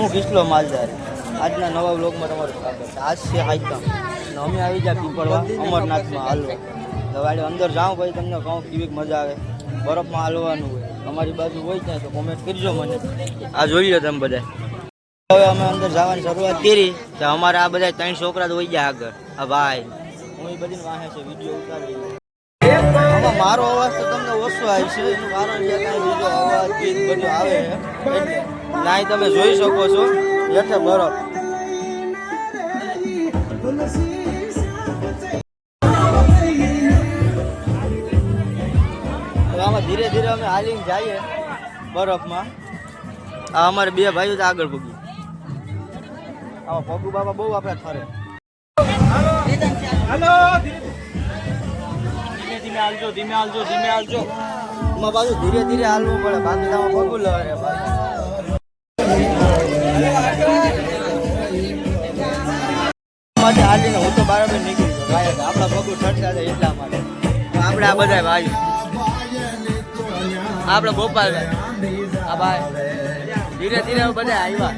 હું કિસલો માલદાર આજના નવા બ્લોગમાં તમારું સ્વાગત છે. આજ છે હાઈકામ અને અમે આવી ગયા પીપળવા અમરનાથમાં હાલવા દવાડે અંદર જાઉં ભાઈ તમને કહું કેવી મજા આવે. બરફમાં હાલવાનું હોય. અમારી બાજુ હોય ત્યાં તો કોમેન્ટ કરજો મને. આ જોઈ લો તમે બધા હવે અમે અંદર જવાની શરૂઆત કરી તો અમારે આ બધા ત્રણ છોકરા તો હોય ગયા આગળ. આ ભાઈ, હું એ બધી વાહે છે વીડિયો ઉતારી મારો અવાજ તો તમને ઓછો આવે છે. કારણ છે કાંઈ બીજો અવાજ, ગીત બધું આવે નાય તમે જોઈ શકો છો. હેઠે બરફ આમાં ધીરે ધીરે અમે હાલીને જઈએ બરફમાં. આ અમારે બે ભાઈઓ જ આગળ પગી આમાં ભગુ બાબા બહુ આપણે ફરે હાલો ધીમે ધીમે હાલજો ધીમે હાલજો ધીમે હાલજો. એમાં પાછું ધીરે ધીરે હાલવું પડે. બાકી તમે ભગુ પાછું. માટે હાલીને હતા ધીરે ધીરે બધા આવ્યા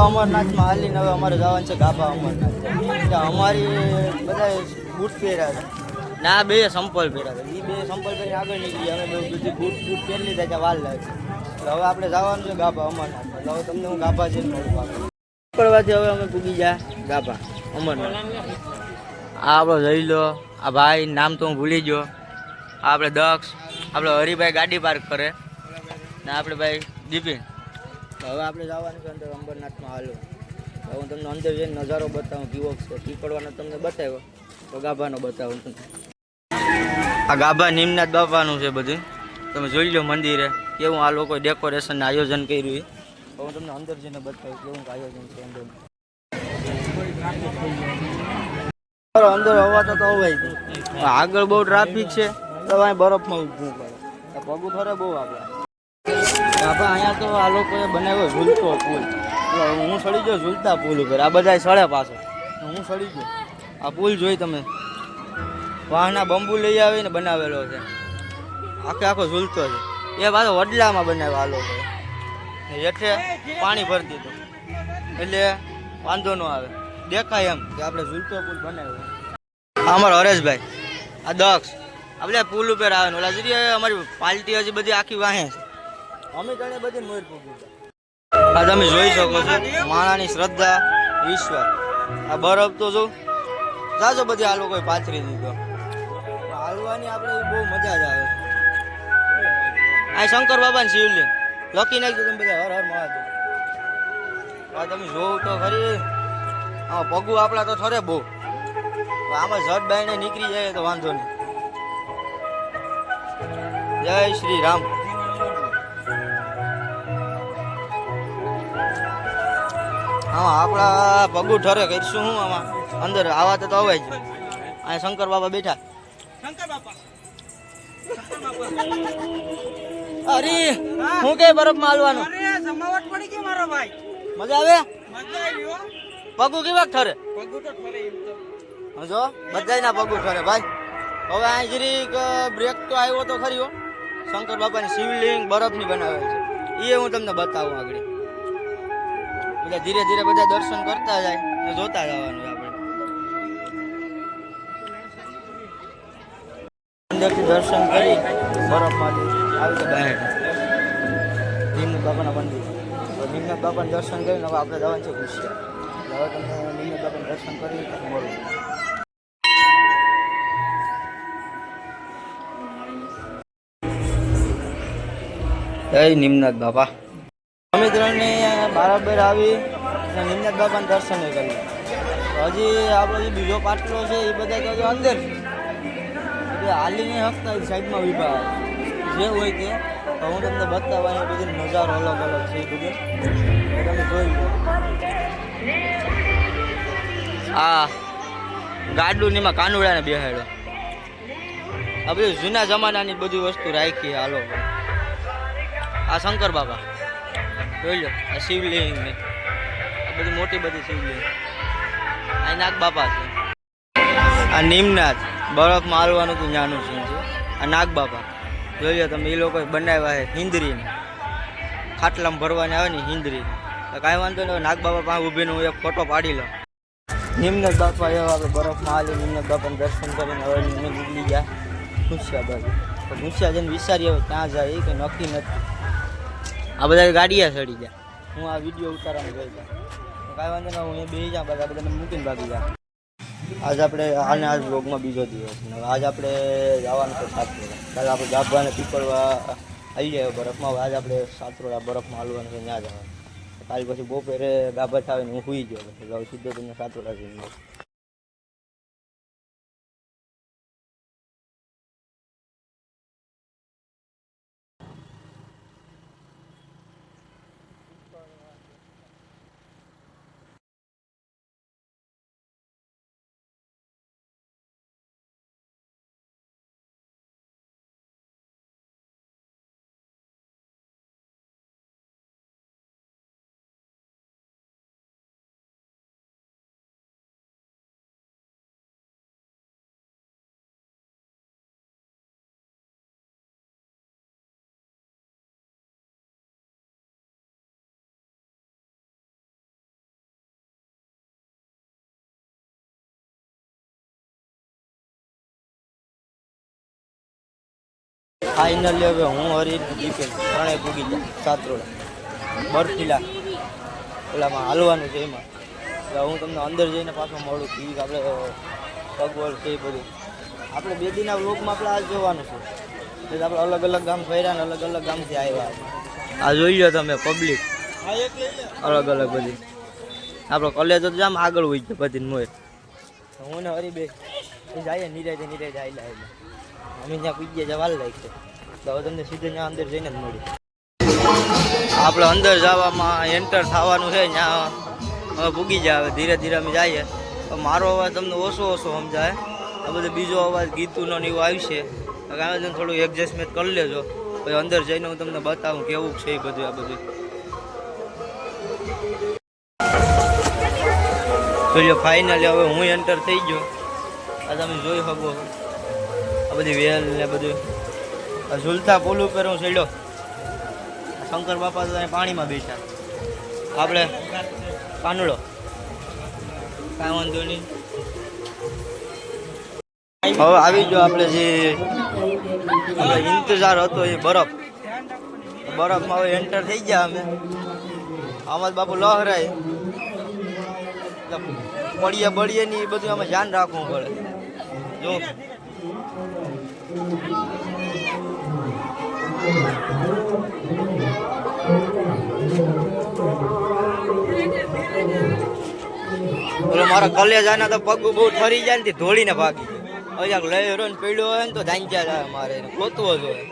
અમરનાથમાં હાલીને હવે અમારે જવાનું છે ગાભા અમરનાથ. અમારી બધા બૂટ પહેર્યા છે ના, બે સંપલ પહેર્યા છે એ બે સંપલ પહેરી આગળ નીકળી. અમે બે બધી બૂટ બૂટ પહેરી લીધા ત્યાં વાલ લાગે. હવે આપણે જવાનું છે ગાભા અમરનાથ હવે તમને હું ગાભા મળું પડવાથી હવે અમે પૂગી જા ગાભા અમરનાથ આ આપણો જઈ લો આ ભાઈ, નામ તો હું ભૂલી ગયો. આપણે દક્ષ, આપણે હરિભાઈ ગાડી પાર્ક કરે. ને આપણે ભાઈ દીપિન. હવે આપણે જવાનું છે અંદર અંબરનાથમાં હાલો. હું તમને અંદર જઈને નજારો બતાવું કેવો છે. પીપળવાનો તમને બતાવ્યો. તો ગાભાનો બતાવું તમને. આ ગાભા નિમનાથ બાપાનું છે બધું. તમે જોઈ લો મંદિરે કેવું આ લોકોએ ડેકોરેશન આયોજન કર્યું છે હું તમને અંદર જઈને બતાવું કેવું આયોજન છે અંદર. અંદર હવા તો અવાય. આગળ બહુ ટ્રાફિક છે. તો અહીં બરફમાં ઊભું પડે. પગું થોડે બહુ આપણે. બાપા અહીંયા તો આ લોકોએ બનાવ્યો ઝૂલતો પુલ. હું સડી ગયો ઝૂલતા પુલ ઉપર. આ બધા સળે પાછો હું સડી ગયો. આ પુલ જોઈ તમે. વાહના બંબુ લઈ આવીને બનાવેલો છે. આખે આખો ઝૂલતો છે. એ પાછો વડલામાં બનાવ્યો આ એટલે હેઠે પાણી ભરી દીધું. એટલે વાંધો ન આવે. દેખાય એમ કે આપણે ઝૂલતો પુલ બનાવ્યો અમારો હરેશભાઈ. આ દક્ષ. આપણે પુલ ઉપર આવે ઓલા જરી અમારી પાલટી હજી બધી આખી વાહે છે. અમે જાણે બધી મોર પૂગી આ તમે જોઈ શકો છો. માણાની શ્રદ્ધા વિશ્વાસ આ બરફ તો જો, જાજો બધી આ લોકોએ પાથરી દીધો. હાલવાની આપણે બહુ મજા જ આવે. આ શંકર બાબાને શિવલિંગ. લખી નાખ્યું તમે બધા, હર હર મહાદેવ. આ તમે જોવ તો ખરી. આ પગું આપણા તો ઠરે બહુ. આમાં ઝટ બાઈને નીકળી જાય તો વાંધો નહીં. જય શ્રી રામ હા, આપણા પગું ઠરે, કરીશું હું આમાં. અંદર આવા તો અવાય જ. આ શંકર બાબા બેઠા. શંકર બાપા. અરે હું કે બરફમાં માલવાનો? અરે જમાવટ પડી ગઈ મારો ભાઈ. મજા આવે? મજા આવી હો. પગુ કેવા ઠરે? પગુ તો ઠરે એમ તો. હજો? બધાય ના પગુ ઠરે ભાઈ. હવે અહીં જરીક બ્રેક તો આવ્યો તો ખરી હો. શંકર બાપાની શિવલિંગ બરફની બનાવે છે. એ હું તમને બતાવું આગળ. બધા ધીરે ધીરે બધા દર્શન કરતા જાય ને જોતા જવાનું અંદરથી દર્શન કરી બરફમાં આવી ગયા ભીમનાથ બાપાના મંદિર. ભીમનાથ બાપાના દર્શન કરીને હવે આપણે જવાનું છે ગુસ્સા હવે તમે ભીમનાથ બાપાના દર્શન કરી મળું જય નિમનાથ બાપા. અમે ત્રણે બરાબર આવી અને નિમનાથ બાપાના દર્શન કર્યું હજી આપણો જે બીજો પાટલો છે એ બધા હજુ અંદર. એટલે હાલી નહીં સાઈડમાં ઊભા. જે હોય તે. તો હું તમને બતાવવાની બધી નજારો અલગ અલગ છે બધું. તમે જોઈ લો. આ ગાડું ની એમાં કાનુડાને બેહાડ્યો. આ બધું જૂના જમાનાની બધી વસ્તુ રાખી આ આ શંકર બાબા. જોઈ લો, આ શિવલિંગ આ બધી મોટી બધી શિવલિંગ. આ નાગ બાપા છે. આ નિમનાથ. બરફમાં મારવાનું તો નાનું છે. આ નાગ બાપા જોઈ લો તમે એ લોકોએ બનાવ્યા છે હિન્દરીને ખાટલામાં ભરવાની આવે ને હિન્દરી કાંઈ વાંધો નહીં નાગ બાબા પાસે ઊભીને હું એક ફોટો પાડી લઉં. નિમ્ન બાપા એવા આપણે બરફમાં આલી નિમ્ન બાપાને દર્શન કરીને હવે નિમ્ન નીકળી ગયા. ઘૂસ્યા બાજુ તો ઘૂસ્યા જઈને વિચારીએ હવે ક્યાં જાય એ કંઈ નક્કી નથી. આ બધા ગાડીયા ચડી ગયા. હું આ વીડિયો ઉતારવાનું ગઈ કાંઈ વાંધો નહીં, હું એ બે જાઉં બધા બધાને મૂકીને ભાગી જાઉં. આજ આપણે આને આજ બ્લોગમાં બીજો દિવસ. ને આજ આપણે જવાનું છે સાતરોડા કાલે આપણે ગાભવાને પીપળવા આવી જાય બરફમાં. આજ આપણે સાતરોડા બરફમાં હાલવાનું છે, ત્યાં જવાનું. કાલ પછી બપોરે ગાભા થાય ને હું સુઈ ગયો. પછી સીધો તમને સાતરોડા જઈને ફાઇનલી હવે હું હરી દીપેન ત્રણેય પૂગી ગયા. સાતરોડા બરફીલા. ઓલામાં હાલવાનું છે એમાં. એટલે હું તમને અંદર જઈને પાછો મળું ઠીક આપણે પગવડ છે એ બધું. આપણે બે દીના વ્લોગમાં આપણે આ જોવાનું છે. એટલે આપણે અલગ અલગ ગામ ફર્યા ને અલગ અલગ ગામથી આવ્યા આ જોઈ લો તમે પબ્લિક અલગ અલગ બધી. આપણો કોલેજ તો જામ આગળ હોય છે બધી મોય. હું ને હરી બે. નિરાય નિરાય જાય એટલે અમે ત્યાં પૂજ્યા જવાલ લાગશે તો હવે તમને સીધું ત્યાં અંદર જઈને જ મળી આપણે અંદર જવામાં એન્ટર થવાનું છે, ત્યાં હવે ભૂગી જાય, હવે ધીરે ધીરે અમે જઈએ. મારો અવાજ તમને ઓછો ઓછો સમજાય. આ બધો બીજો અવાજ, ગીતુનો ને એવું આવશે. કાંઈ થોડું એડજસ્ટમેન્ટ કરી લેજો. પછી અંદર જઈને હું તમને બતાવું કેવું છે એ બધું, આ બધું. જોઈએ ફાઇનલી હવે હું એન્ટર થઈ ગયો. આ તમે જોઈ શકો આ બધી વેલ ને બધું. ઝુલતા પુલ ઉપર હું ચડ્યો શંકર બાપા તો પાણીમાં બેઠા. આપણે કાનુડો. કાંઈ વાંધો નહીં હવે આવી જો આપણે જે ઇંતજાર હતો એ બરફ. બરફમાં હવે એન્ટર થઈ ગયા અમે. આમાં બાપુ લહરાય. પડીએ, બળીએ ને એ બધું આમાં ધ્યાન રાખવું પડે. જો. મારા કલેજ આના તો પગ બહુ ઠરી જાય ને ધોળીને ભાગી જાય. રહ્યો ને પીડ્યો હોય ને તો ધાંચ્યા જાય મારે, એને જ જોઈએ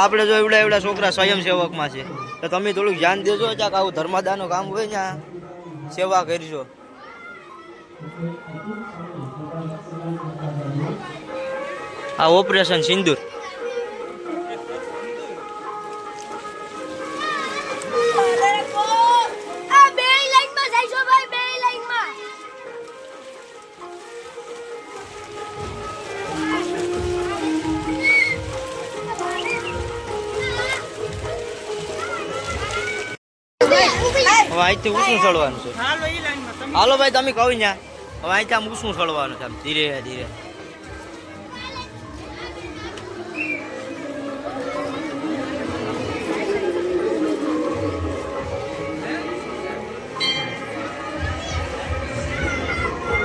આપણે જો એવડા એવડા છોકરા સ્વયંસેવકમાં છે, તો તમે થોડુંક ધ્યાન દેજો, ક્યાંક આવું ધર્માદાનું કામ હોય ને સેવા કરજો. આ ઓપરેશન સિંદૂર અહીંથી ઊંચું ચડવાનું છે. હાલો ભાઈ તમે કહો ત્યાં હવે અહીંથી આમ ઊંચું ચડવાનું છે આમ ધીરે ધીરે.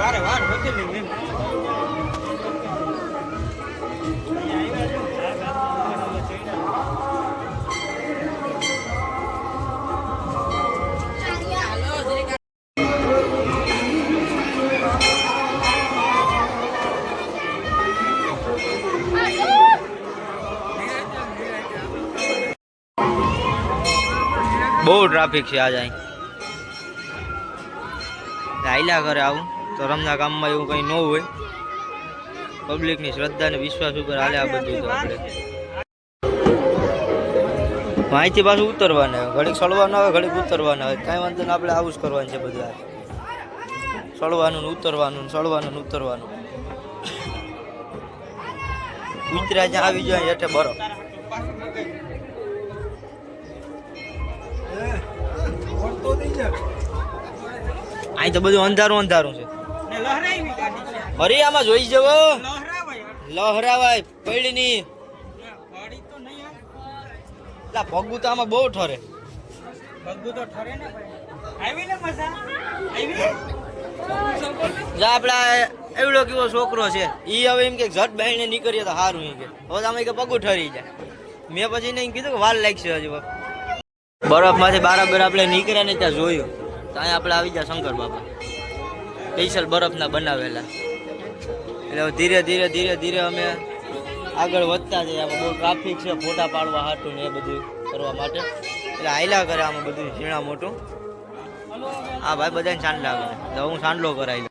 વારે વાર હોતી બહુ ટ્રાફિક છે આજે અહીં હાઈલા ઘરે આવું. તો રમના કામમાં એવું કંઈ ન હોય. પબ્લિકની શ્રદ્ધા અને વિશ્વાસ ઉપર હાલે આ બધું તો આપણે. અહીંથી પાછું ઉતરવાના ઘડીક સળવાનું આવે ઘડીક ઉતરવાના હોય. કાંઈ વાંધો ને આપણે આવું જ કરવાનું છે બધા. સળવાનું ઉતરવાનું સળવાનું ઉતરવાનું. ઉતર્યા જ્યાં આવી જાય હેઠે બરફ અહીં તો બધું અંધારું અંધારું છે. ને અરે આમાં જોઈ જવો. લહરાવાય પૈડીની લા પગું તો આમાં બહુ ઠરે. બધું તો ઠરે ને ને કેવો છોકરો છે. ઈ હવે એમ કે ઝટ બહેને નીકળીએ તો સારું કે. હવે કે પગું ઠરી જાય. મેં પછી એને કીધું કે વાર લાગશે હજી બરફમાંથી બરાબર આપણે નીકળ્યા ને ત્યાં જોયું. તો અહીંયા આપણે આવી ગયા શંકર બાપા. સ્પેશિયલ બરફના બનાવેલા. એટલે ધીરે ધીરે ધીરે ધીરે અમે આગળ વધતા જઈએ. બહુ ટ્રાફિક છે, ફોટા પાડવા હાટું ને એ બધું કરવા માટે. એટલે હાયલા કરે આમાં બધું ઝીણા મોટું. હા ભાઈ, બધાને સાંડલા કરે. તો હું સાંડલો કરાવી.